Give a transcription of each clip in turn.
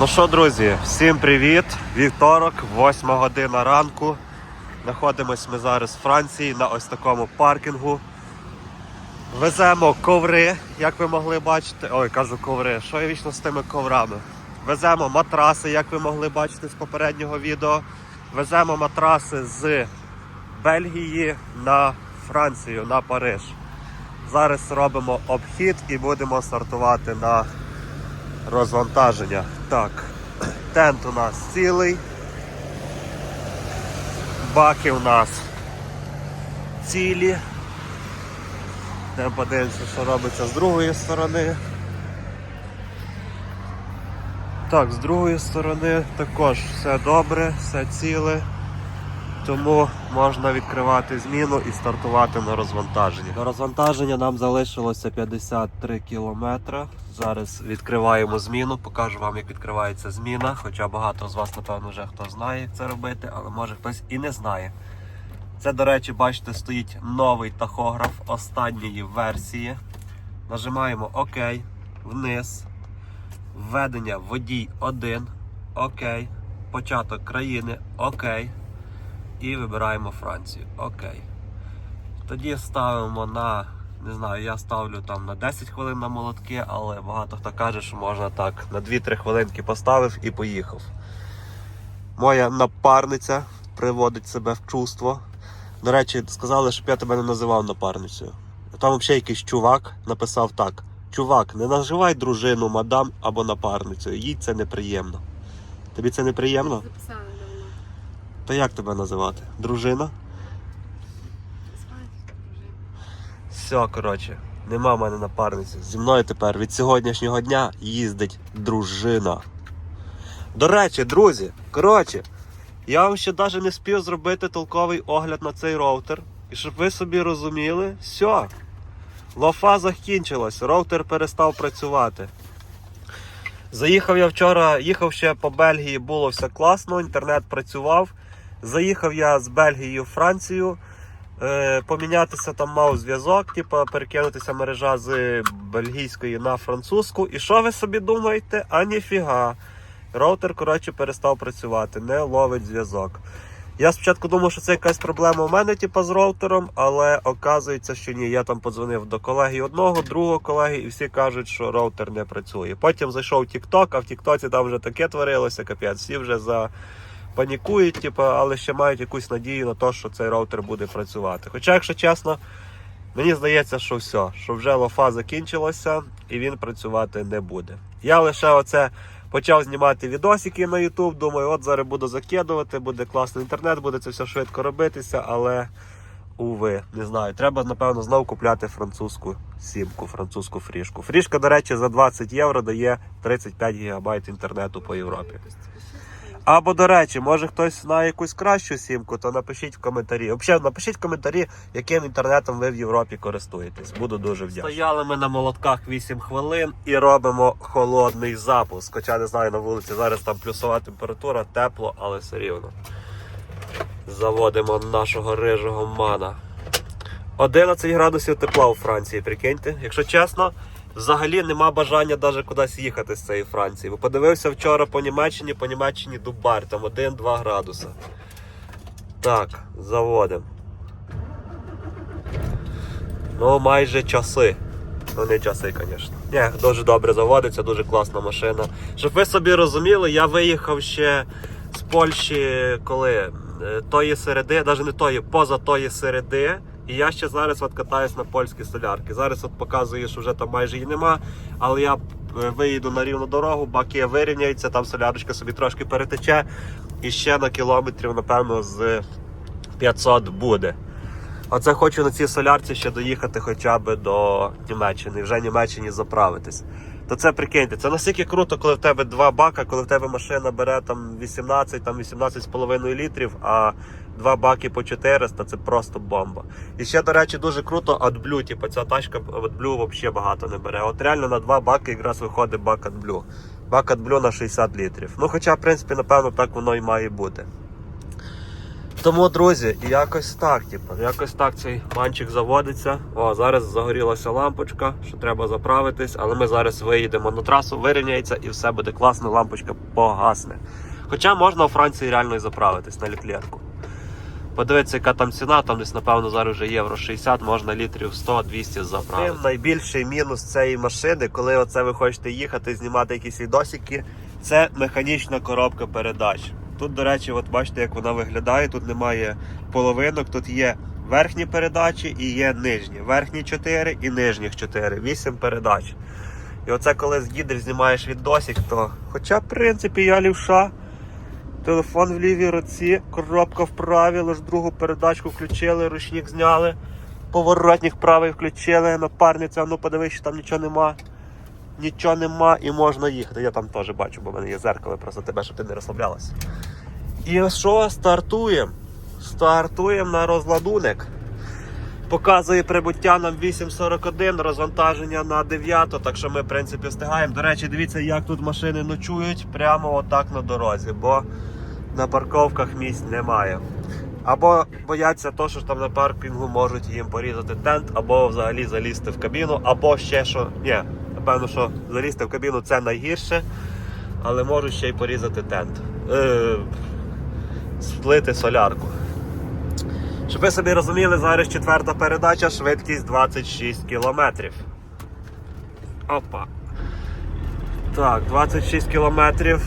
Ну що, друзі, всім привіт! Вівторок, 8 година ранку. Знаходимось ми зараз в Франції на ось такому паркінгу. Веземо коври, як ви могли бачити. Ой, кажу коври, що я вічно з тими коврами. Веземо матраси, як ви могли бачити з попереднього відео. Веземо матраси з Бельгії на Францію, на Париж. Зараз робимо обхід і будемо стартувати на розвантаження. Так, тент у нас цілий. Баки у нас цілі. Йдемо подивимося, що робиться з другої сторони. Так, з другої сторони також все добре, все ціле. Тому можна відкривати зміну і стартувати на розвантаження. До розвантаження нам залишилося 53 кілометри. Зараз відкриваємо зміну, покажу вам, як відкривається зміна. Хоча багато з вас, напевно, вже хто знає, як це робити, але може хтось і не знає. Це, до речі, бачите, стоїть новий тахограф останньої версії. Нажимаємо ОК, вниз. Введення водій 1. ОК. Початок країни. ОК і вибираємо Францію. Окей. Тоді ставимо на, не знаю, я ставлю там на 10 хвилин на молотки, але багато хто каже, що можна так на 2-3 хвилинки поставив і поїхав. Моя напарниця приводить себе в чувство. До речі, сказали, щоб я тебе не називав напарницею. Там взагалі якийсь чувак написав так: Чувак, не називай дружину, мадам або напарницею, їй це неприємно. Тобі це неприємно? Записали давно. То як тебе називати? Дружина? Звати дружина. Все, коротше, нема в мене напарниці. Зі мною тепер від сьогоднішнього дня їздить дружина. До речі, друзі, коротше, я вам ще навіть не спів зробити толковий огляд на цей роутер. І щоб ви собі розуміли, все. Лофа закінчилась, роутер перестав працювати. Заїхав я вчора, їхав ще по Бельгії, було все класно, інтернет працював. Заїхав я з Бельгії в Францію. Е, помінятися там мав зв'язок, типу перекинутися мережа з бельгійської на французьку. І що ви собі думаєте? А ніфіга. Роутер, коротше, перестав працювати, не ловить зв'язок. Я спочатку думав, що це якась проблема у мене, типу, з роутером, але оказується, що ні. Я там подзвонив до колеги одного, другого колеги, і всі кажуть, що роутер не працює. Потім зайшов TikTok, а в TikTok там вже таке творилося, капець, всі вже за панікують, типу, але ще мають якусь надію на те, що цей роутер буде працювати. Хоча, якщо чесно, мені здається, що все, що вже лофа закінчилася і він працювати не буде. Я лише оце почав знімати відосики на YouTube, думаю, от зараз буду закидувати, буде класний інтернет, буде це все швидко робитися, але. Уви, не знаю. Треба, напевно, знову купляти французьку сімку, французьку фрішку. Фрішка, до речі, за 20 євро дає 35 гігабайт інтернету по Європі. Або, до речі, може хтось знає якусь кращу сімку, то напишіть в коментарі. Взагалі, напишіть в коментарі, яким інтернетом ви в Європі користуєтесь. Буду дуже вдячний. Стояли ми на молотках 8 хвилин і робимо холодний запуск. Хоча не знаю, на вулиці зараз там плюсова температура, тепло, але все рівно. Заводимо нашого рижого мана. 11 градусів тепла у Франції, прикиньте. Якщо чесно, взагалі нема бажання навіть кудись їхати з цієї Франції. Бо подивився вчора по Німеччині, по Німеччині Дубар, там 1-2 градуса. Так, заводимо. Ну, майже часи. Ну, не часи, звісно. Ні, дуже добре заводиться, дуже класна машина. Щоб ви собі розуміли, я виїхав ще з Польщі, коли Е, тої середи, навіть не тої, поза тої середи. І я ще зараз от катаюсь на польській солярці. Зараз от показую, що вже там майже її нема. Але я е, виїду на рівну дорогу, баки вирівняються, там солярочка собі трошки перетече. І ще на кілометрів, напевно, з 500 буде. Оце хочу на цій солярці ще доїхати хоча б до Німеччини, вже в Німеччині заправитись. То це прикиньте, це настільки круто, коли в тебе два бака, коли в тебе машина бере там 18, там 18,5 літрів, а два баки по 400, це просто бомба. І ще, до речі, дуже круто AdBlue, типу ця тачка AdBlue взагалі багато не бере. От реально на два баки якраз виходить бак AdBlue. Бак AdBlue на 60 літрів. Ну хоча, в принципі, напевно, так воно і має бути. Тому, друзі, якось так, типу, якось так цей манчик заводиться. О, зараз загорілася лампочка, що треба заправитись, але ми зараз виїдемо на трасу, вирівняється і все буде класно, лампочка погасне. Хоча можна у Франції реально і заправитись на ліклерку. Подивитися, яка там ціна, там десь, напевно, зараз вже євро 60, можна літрів 100-200 заправити. Найбільший мінус цієї машини, коли оце ви хочете їхати, знімати якісь відосики, це механічна коробка передач. Тут, до речі, от бачите, як вона виглядає. Тут немає половинок, тут є верхні передачі і є нижні. Верхні 4 і нижніх 4, 8 передач. І оце коли з їдеш, знімаєш відосик, то, хоча, в принципі, я лівша. Телефон в лівій руці, коробка в правій, лише другу передачку включили, ручник зняли, поворотник правий включили, напарниця, ну подивись, що там нічого нема. Нічого нема і можна їхати. Я там теж бачу, бо в мене є зеркало просто тебе, щоб ти не розслаблялась. І що, стартуємо? Стартуємо на розладунок. Показує прибуття нам 8.41, розвантаження на 9, так що ми, в принципі, встигаємо. До речі, дивіться, як тут машини ночують прямо отак на дорозі, бо на парковках місць немає. Або бояться того, що там на паркінгу можуть їм порізати тент, або взагалі залізти в кабіну, або ще що. Ні, напевно, що залізти в кабіну це найгірше, але можуть ще й порізати тент. Е, сплити солярку. Щоб ви собі розуміли, зараз четверта передача, швидкість 26 км. Опа. Так, 26 км.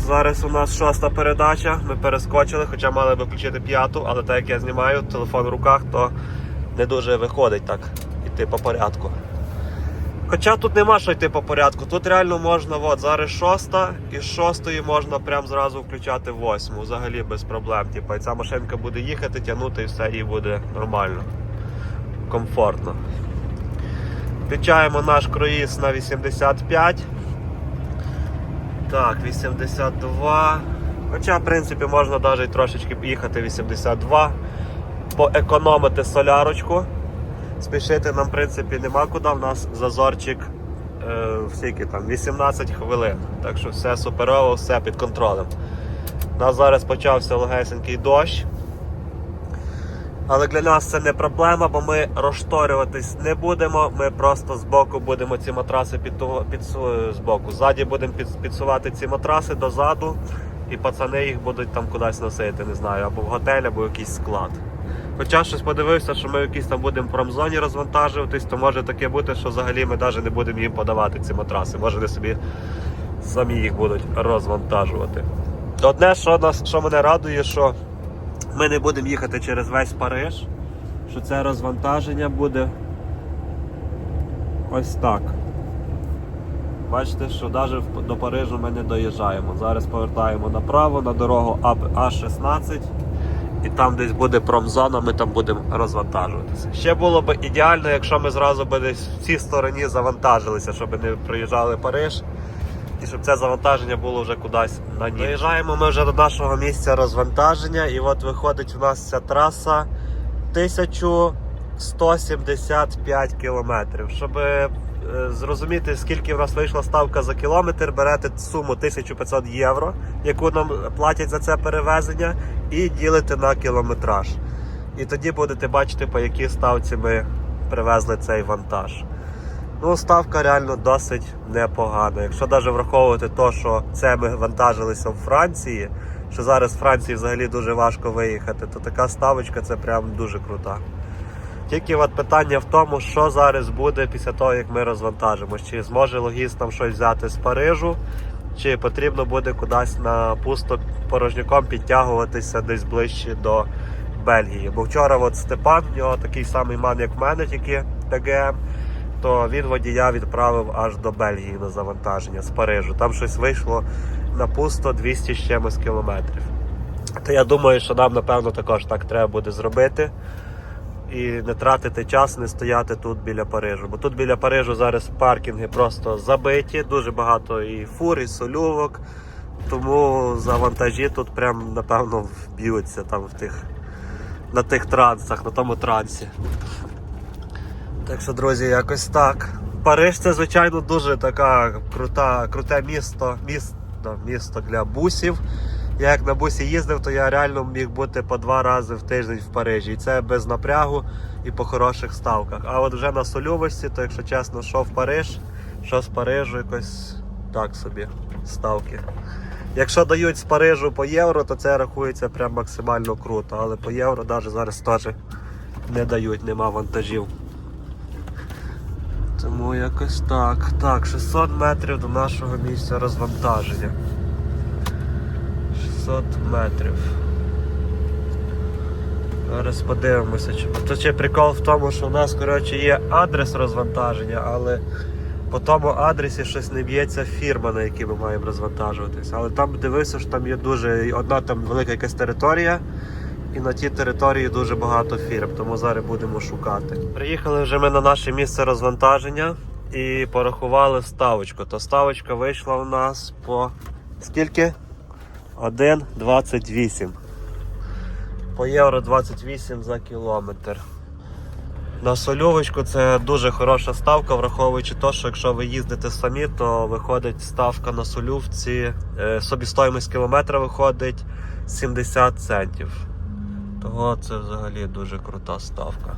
Зараз у нас шоста передача. Ми перескочили, хоча мали би включити п'яту, але так як я знімаю телефон в руках, то не дуже виходить так йти по порядку. Хоча тут нема що йти по порядку. Тут реально можна, от зараз шоста, і з шостої можна прям зразу включати восьму, взагалі без проблем. Типа, і ця машинка буде їхати, тягнути і все їй буде нормально, комфортно. Включаємо наш круїз на 85. Так, 82. Хоча, в принципі, можна навіть трошечки їхати 82, поекономити солярочку. Спішити нам, в принципі, нема куди. У нас зазорчик е, скільки там, 18 хвилин. Так що все суперово, все під контролем. У нас зараз почався легесенький дощ. Але для нас це не проблема, бо ми розшторюватись не будемо. Ми просто збоку будемо ці матраси підту- підсу- збоку. Ззаді будемо під, підсувати ці матраси дозаду, і пацани їх будуть там кудись носити, не знаю, або в готель, або в якийсь склад. Хоча щось подивився, що ми в якійсь там будемо в промзоні розвантажуватись, то може таке бути, що взагалі ми навіть не будемо їм подавати ці матраси. Може вони собі самі їх будуть розвантажувати. Одне, що нас, що мене радує, що ми не будемо їхати через весь Париж, що це розвантаження буде ось так. Бачите, що навіть до Парижу ми не доїжджаємо. Зараз повертаємо направо на дорогу А16 і там десь буде промзона, ми там будемо розвантажуватися. Ще було б ідеально, якщо ми зразу б десь в цій стороні завантажилися, щоб не приїжджали Париж. І щоб це завантаження було вже кудись на ніч. Доїжджаємо ми вже до нашого місця розвантаження, і от виходить у нас ця траса 1175 кілометрів. Щоб зрозуміти, скільки в нас вийшла ставка за кілометр, берете суму 1500 євро, яку нам платять за це перевезення, і ділите на кілометраж. І тоді будете бачити, по якій ставці ми привезли цей вантаж. Ну, ставка реально досить непогана. Якщо навіть враховувати те, що це ми вантажилися в Франції, що зараз в Франції взагалі дуже важко виїхати, то така ставочка це прям дуже крута. Тільки от питання в тому, що зараз буде після того, як ми розвантажимось. Чи зможе логіст там щось взяти з Парижу, чи потрібно буде кудись на пусто порожняком підтягуватися десь ближче до Бельгії. Бо вчора от Степан, в нього такий самий ман, як в мене, тільки ТГМ то він водія відправив аж до Бельгії на завантаження з Парижу. Там щось вийшло на пусто 200 з чимось кілометрів. То я думаю, що нам, напевно, також так треба буде зробити. І не тратити час, не стояти тут біля Парижу. Бо тут біля Парижу зараз паркінги просто забиті, дуже багато і фур, і солювок. Тому за вантажі тут прям, напевно, вб'ються там в тих, на тих трансах, на тому трансі. Так що, друзі, якось так. Париж це, звичайно, дуже така крута, круте місто, місто, місто для бусів. Я як на бусі їздив, то я реально міг бути по два рази в тиждень в Парижі. І це без напрягу і по хороших ставках. А от вже на солювості, то якщо чесно, що в Париж, що з Парижу якось так собі ставки. Якщо дають з Парижу по євро, то це рахується прям максимально круто. Але по євро навіть зараз теж не дають, нема вантажів. Тому якось так. Так, 600 метрів до нашого місця розвантаження. 600 метрів. Зараз подивимося. То ще прикол в тому, що у нас коротше, є адрес розвантаження, але по тому адресі щось не б'ється фірма, на якій ми маємо розвантажуватися. Але там дивився, що там є дуже одна там велика якась територія, і на тій території дуже багато фірм, тому зараз будемо шукати. Приїхали вже ми на наше місце розвантаження і порахували ставочку. То ставочка вийшла у нас по скільки? 1,28. По євро 28 за кілометр. На сольовочку це дуже хороша ставка, враховуючи те, що якщо ви їздите самі, то виходить ставка на солювці, е, собівартість кілометра виходить 70 центів. Того це взагалі дуже крута ставка.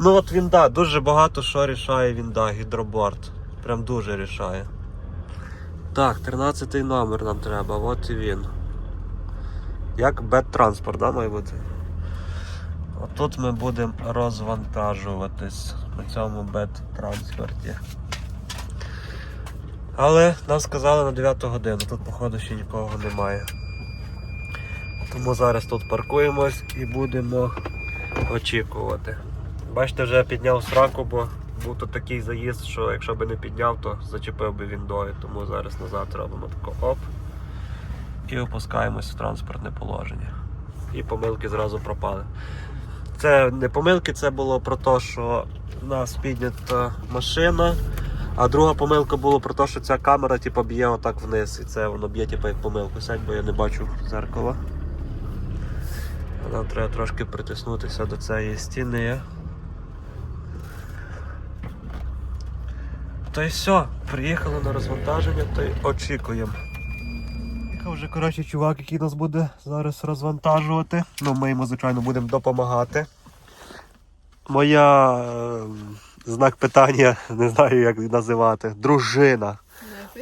Ну от він да, дуже багато що рішає він да, гідроборд. Прям дуже рішає. Так, 13 номер нам треба, от і він. Як бет-транспорт, да, має бути? Отут ми будемо розвантажуватись на цьому бет-транспорті. Але нам сказали на 9 годину, тут, походу, ще нікого немає. Тому зараз тут паркуємось і будемо очікувати. Бачите, вже підняв сраку, бо був тут такий заїзд, що якщо б не підняв, то зачепив би віндою. Тому зараз назад робимо тако оп. І опускаємось в транспортне положення. І помилки зразу пропали. Це не помилки, це було про те, що в нас піднята машина. А друга помилка була про те, що ця камера типу, б'є отак вниз. І це воно б'є типу, як помилку. Сядь, бо я не бачу зеркала. Нам треба трошки притиснутися до цієї стіни. То й все, приїхали на розвантаження, то й очікуємо. Приїхав вже коротше чувак, який нас буде зараз розвантажувати. Ну, ми йому, звичайно, будемо допомагати. Моя е, знак питання, не знаю як називати. Дружина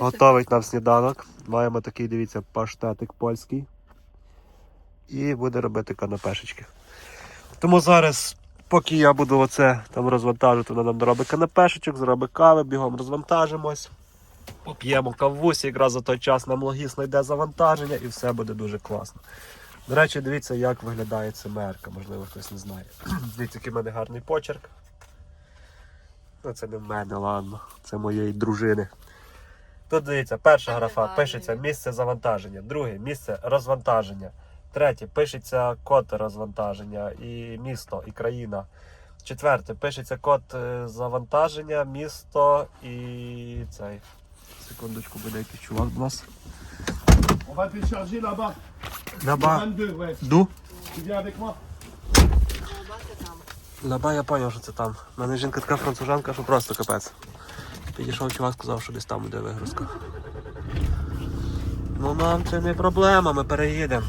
готовить нам сніданок. Маємо такий, дивіться, паштетик польський. І буде робити канапешечки. Тому зараз, поки я буду оце там розвантажити, вона нам доробить канапешечок, зробить кави, бігом розвантажимось. Поп'ємо кавусі, якраз за той час нам логіст знайде завантаження і все буде дуже класно. До речі, дивіться, як виглядає ЦМРка, можливо, хтось не знає. Дивіться, який в мене гарний почерк. Ну, це не в мене, ладно, це моєї дружини. Тут дивіться, перша графа пишеться місце завантаження, друге місце розвантаження, третє пишеться код розвантаження і місто, і країна. Четверте пишеться код е, завантаження, місто і цей. Секундочку, буде якийсь чувак до нас. On va télécharger là-bas. Ляба. 22, ouais. Ду? Tu viens avec moi Ляба, я зрозумів, що це там. У мене жінка така францужанка, що просто капець. Підійшов чувак, сказав, що десь там буде вигрузка. Ну нам це не проблема, ми переїдемо.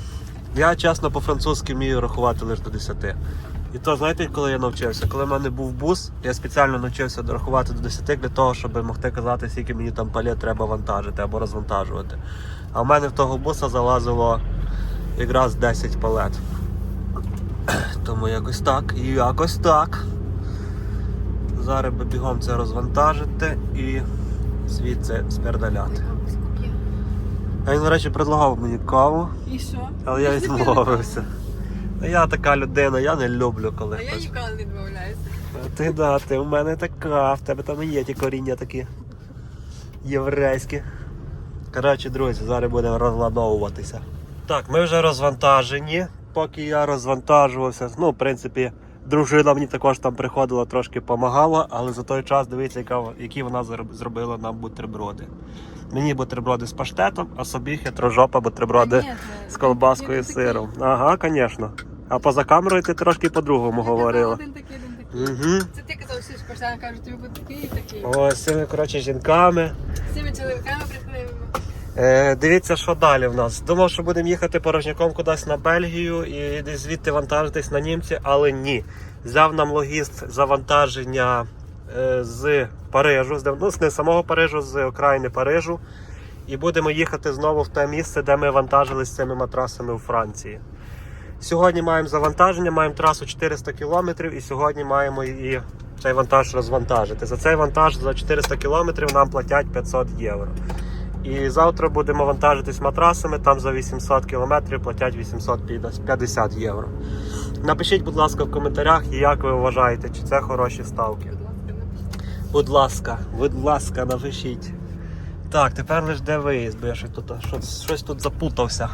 Я чесно по-французьки вмію рахувати лише до 10. І то, знаєте, коли я навчився? Коли в мене був бус, я спеціально навчився рахувати до 10 для того, щоб могти казати, скільки мені там палет треба вантажити або розвантажувати. А в мене в того буса залазило якраз 10 палет. Тому якось так і якось так. Зараз би бігом це розвантажити і звідси спердаляти. А він, до речі, предлагав мені каву, І що? але я відмовився. Ну, Я така людина, я не люблю, коли А я хтось. ніколи не відмовляюся. Ти да, ти в мене така, в тебе там і є ті коріння такі єврейські. Коротше, друзі, зараз будемо розладовуватися. Так, ми вже розвантажені. Поки я розвантажувався, ну, в принципі, дружина мені також там приходила, трошки допомагала, але за той час дивіться, яка, які вона зробила нам бутерброди. Мені бутерброди з паштетом, а собі хитрожопа бутерброди з колбаскою і сиром. Ага, звісно. А поза камерою ти трошки по-другому говорила. Один такий, один такий. Угу. Це ти казав, що Каштан каже, тобі буде такий і такий. Ось з цими коротше жінками. З цими чоловіками приходимо. Е, дивіться, що далі в нас. Думав, що будемо їхати порожняком кудись на Бельгію і звідти вантажитись на німці, але ні. Взяв нам логіст завантаження е, з Парижу, з, ну, не самого Парижу, з окраїни Парижу. І будемо їхати знову в те місце, де ми вантажились цими матрасами у Франції. Сьогодні маємо завантаження, маємо трасу 400 км і сьогодні маємо і цей вантаж розвантажити. За цей вантаж за 400 км нам платять 500 євро. І завтра будемо вантажитись матрасами, там за 800 км платять 850 євро. Напишіть, будь ласка, в коментарях, як ви вважаєте, чи це хороші ставки. Будь ласка. Будь ласка, напишіть. Так, тепер лише де виїзд, бо я щось тут, щось, щось тут запутався.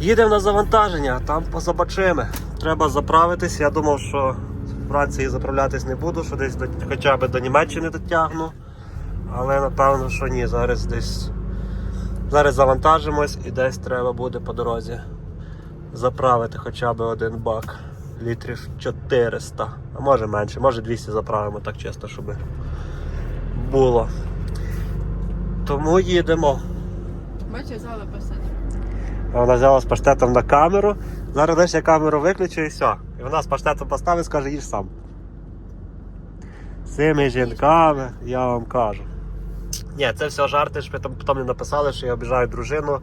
Їдемо на завантаження, там поза бачими. Треба заправитись. Я думав, що в Франції заправлятись не буду, що десь до, хоча б до Німеччини дотягну. Але напевно, що ні, зараз десь. Зараз завантажимось і десь треба буде по дорозі заправити хоча б один бак. Літрів 400, а може менше, може 200 заправимо так чисто, щоб було. Тому їдемо. Бачиш, зала писати. А Вона взяла з паштетом на камеру. Зараз лише я камеру виключу і все. І вона з паштетом поставить скаже, їж сам. З цими жінками, я вам кажу. Ні, це все жарти, ж потім, потім не написали, що я обіжаю дружину.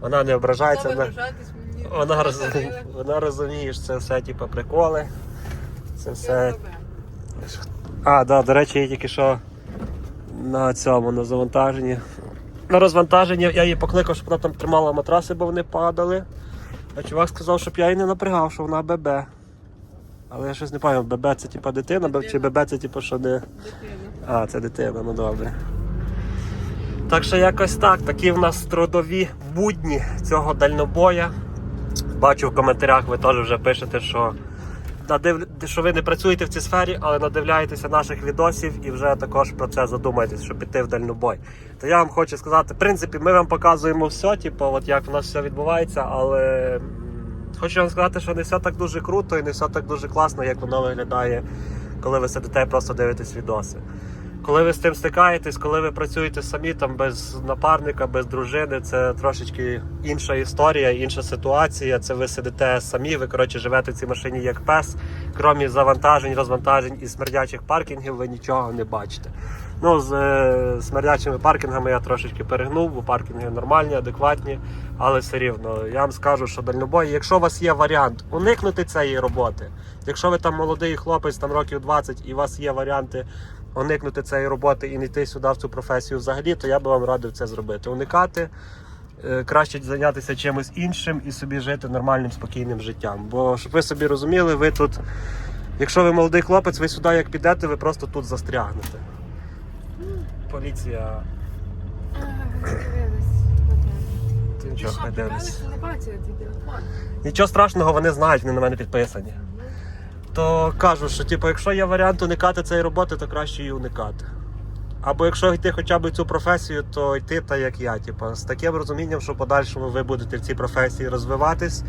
Вона не ображається. Вона... Вона, вона, вона розуміє, що це все типу, приколи. Це все. А, да, до речі, я тільки що на цьому, на завантаженні. На розвантаженні я її покликав, щоб вона там тримала матраси, бо вони падали. А чувак сказав, щоб я її не напрягав, що вона ББ. Але я щось не пам'ятаю, ББ це типа дитина, б- чи ББ це типу, що не. Дитина. А, це дитина, ну добре. Так що якось так, такі в нас трудові будні цього дальнобоя. Бачу в коментарях, ви теж вже пишете, що, надив... що ви не працюєте в цій сфері, але надивляєтеся наших відосів і вже також про це задумаєтесь, щоб піти в дальнобой. То я вам хочу сказати, в принципі, ми вам показуємо все, типу, от як в нас все відбувається, але хочу вам сказати, що не все так дуже круто і не все так дуже класно, як воно виглядає, коли ви сидите і просто дивитесь відоси. Коли ви з тим стикаєтесь, коли ви працюєте самі там без напарника, без дружини, це трошечки інша історія, інша ситуація. Це ви сидите самі, ви коротше живете в цій машині як пес. Крім завантажень, розвантажень і смердячих паркінгів, ви нічого не бачите. Ну, з е, смердячими паркінгами я трошечки перегнув, бо паркінги нормальні, адекватні, але все рівно. Я вам скажу, що дальнобой, якщо у вас є варіант уникнути цієї роботи, якщо ви там молодий хлопець, там років 20, і у вас є варіанти уникнути цієї роботи і не йти сюди в цю професію взагалі, то я би вам радив це зробити. Уникати, е, краще зайнятися чимось іншим і собі жити нормальним, спокійним життям. Бо щоб ви собі розуміли, ви тут, якщо ви молодий хлопець, ви сюди як підете, ви просто тут застрягнете. Поліція. Ти нічого не бачили. Нічого страшного, вони знають, вони на мене підписані. То кажу, що типу, якщо є варіант уникати цієї роботи, то краще її уникати. Або якщо йти хоча б цю професію, то йти так, як я. Типу, з таким розумінням, що в подальшому ви будете в цій професії розвиватись,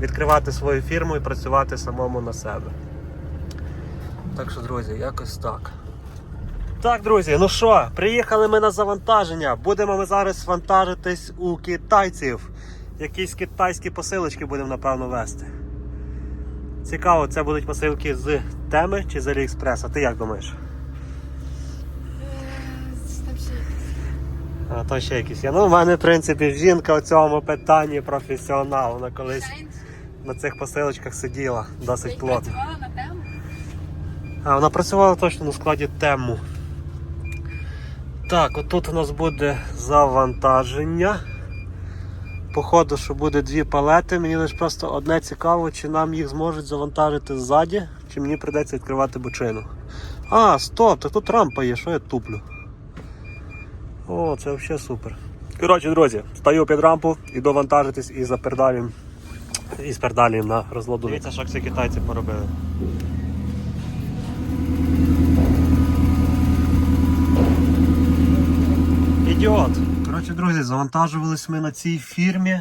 відкривати свою фірму і працювати самому на себе. Так що, друзі, якось так. Так, друзі, ну що, приїхали ми на завантаження. Будемо ми зараз вантажитись у китайців. Якісь китайські посилочки будемо, напевно, вести. Цікаво, це будуть посилки з теми чи з Аліекспрес? А ти як думаєш? Там ще то ще якісь є. Ну, в мене, в принципі, жінка у цьому питанні професіонал. Вона колись на цих посилочках сиділа досить плотно. працювала на тему. А вона працювала точно на складі тему. Так, отут у нас буде завантаження. Походу, що буде дві палети. Мені лише просто одне цікаво, чи нам їх зможуть завантажити ззаді, чи мені прийдеться відкривати бочину. А, стоп, так тут рампа є, що я туплю. О, це взагалі супер. Коротше, друзі, стаю під рампу, іду вантажитись і запердалюємо. І спердалюємо на розладу. Дивіться, що ці китайці поробили. Ідіот. Коротше, друзі, завантажувались ми на цій фірмі.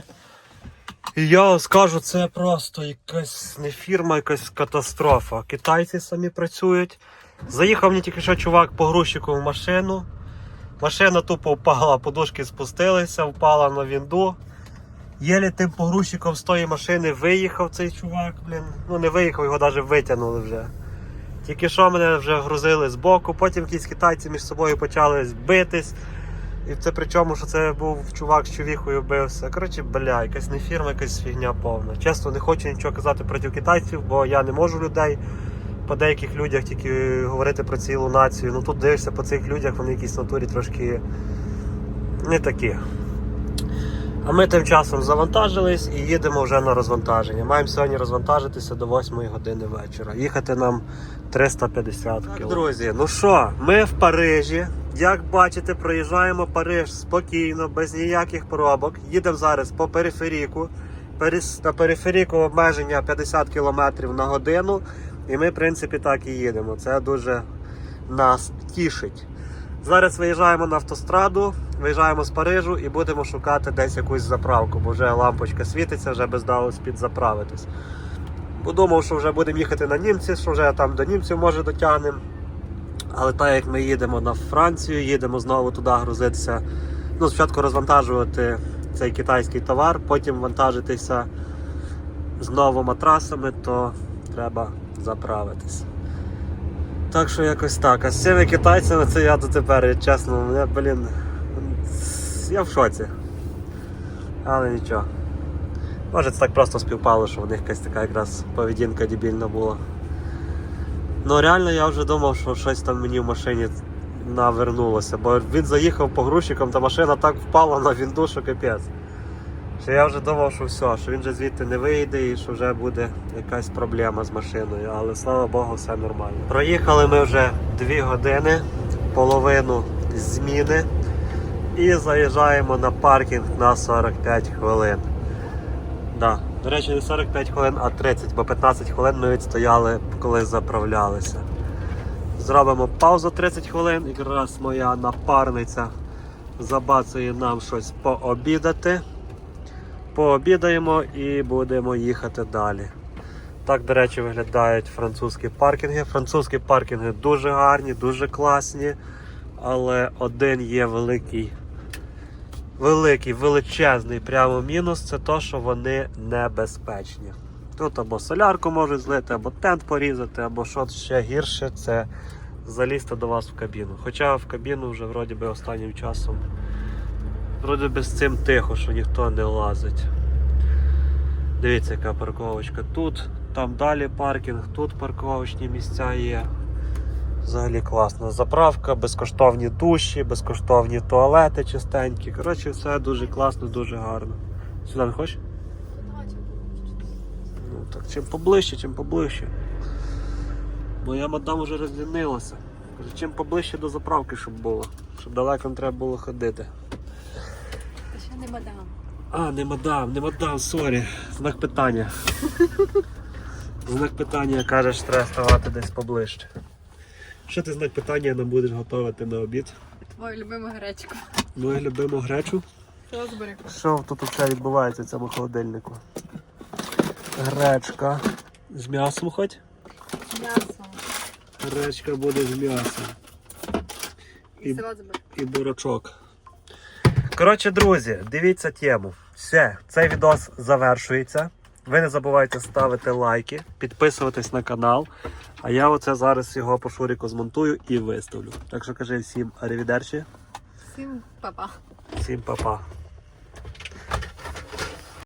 І я скажу, це просто якась не фірма, якась катастрофа. Китайці самі працюють. Заїхав мені тільки що чувак по грузчику в машину. Машина тупо впала, подушки спустилися, впала на вінду. Єлі тим погрузчиком з тої машини виїхав цей чувак, блін. Ну не виїхав, його навіть витягнули вже. Тільки що мене вже грузили з боку, потім якісь китайці між собою почали битись. І це причому, що це був чувак з човіхою бився. Коротше, бля, якась не фірма, якась фігня повна. Чесно, не хочу нічого казати проти китайців, бо я не можу людей по деяких людях тільки говорити про цілу націю. Ну тут дивишся по цих людях, вони якісь натурі трошки не такі. А ми тим часом завантажились і їдемо вже на розвантаження. Маємо сьогодні розвантажитися до 8 години вечора. Їхати нам 350 км. Друзі, ну що, ми в Парижі. Як бачите, проїжджаємо Париж спокійно, без ніяких пробок. Їдемо зараз по периферіку. На периферіку обмеження 50 км на годину. І ми, в принципі, так і їдемо. Це дуже нас тішить. Зараз виїжджаємо на автостраду, виїжджаємо з Парижу і будемо шукати десь якусь заправку, бо вже лампочка світиться, вже без далось підзаправитись. Подумав, що вже будемо їхати на німці, що вже там до німців може дотягнемо. Але так як ми їдемо на Францію, їдемо знову туди грузитися. Ну, спочатку розвантажувати цей китайський товар, потім вантажитися знову матрасами, то треба заправитись. Так що якось так. А з цими китайцями це я дотепер, чесно, мене, блін. Я в шоці. Але нічого. Може це так просто співпало, що в них якась така якраз поведінка дебільна була. Ну реально я вже думав, що щось там мені в машині навернулося, бо він заїхав по погрузчиком, та машина так впала на вінду, що капець. Що я вже думав, що все, що він вже звідти не вийде і що вже буде якась проблема з машиною, але слава Богу, все нормально. Проїхали ми вже 2 години, половину зміни і заїжджаємо на паркінг на 45 хвилин. Да. До речі, не 45 хвилин, а 30, бо 15 хвилин ми відстояли, коли заправлялися. Зробимо паузу 30 хвилин, якраз моя напарниця забацує нам щось пообідати. Пообідаємо і будемо їхати далі. Так, до речі, виглядають французькі паркінги. Французькі паркінги дуже гарні, дуже класні, але один є великий, великий, величезний прямо мінус це то, що вони небезпечні. Тут або солярку можуть злити, або тент порізати, або що ще гірше це залізти до вас в кабіну. Хоча в кабіну вже вроді би останнім часом вроді би з цим тихо, що ніхто не лазить. Дивіться, яка парковочка тут, там далі паркінг, тут парковочні місця є. Взагалі класна заправка, безкоштовні душі, безкоштовні туалети чистенькі. Коротше, все дуже класно, дуже гарно. Сюди не хочеш? Ну так, чим поближче, чим поближче. Моя мадам вже розлінилася. Чим поближче до заправки, щоб було. Щоб далеко не треба було ходити. Не мадам. А, не мадам, не мадам, сорі. Знак питання. Знак питання кажеш, треба ставати десь поближче. Що ти знак питання нам будеш готувати на обід? Твою любиму гречку. Ми любимо гречу. Що тут все відбувається в цьому холодильнику? Гречка. З м'ясом хоч? М'ясо. Гречка буде з м'ясом. І забери. і бурачок. Коротше, друзі, дивіться тему. Все, цей відос завершується. Ви не забувайте ставити лайки, підписуватись на канал. А я оце зараз його по шуріку змонтую і виставлю. Так що кажи всім арівідерчі, Всім па-па. всім па-па.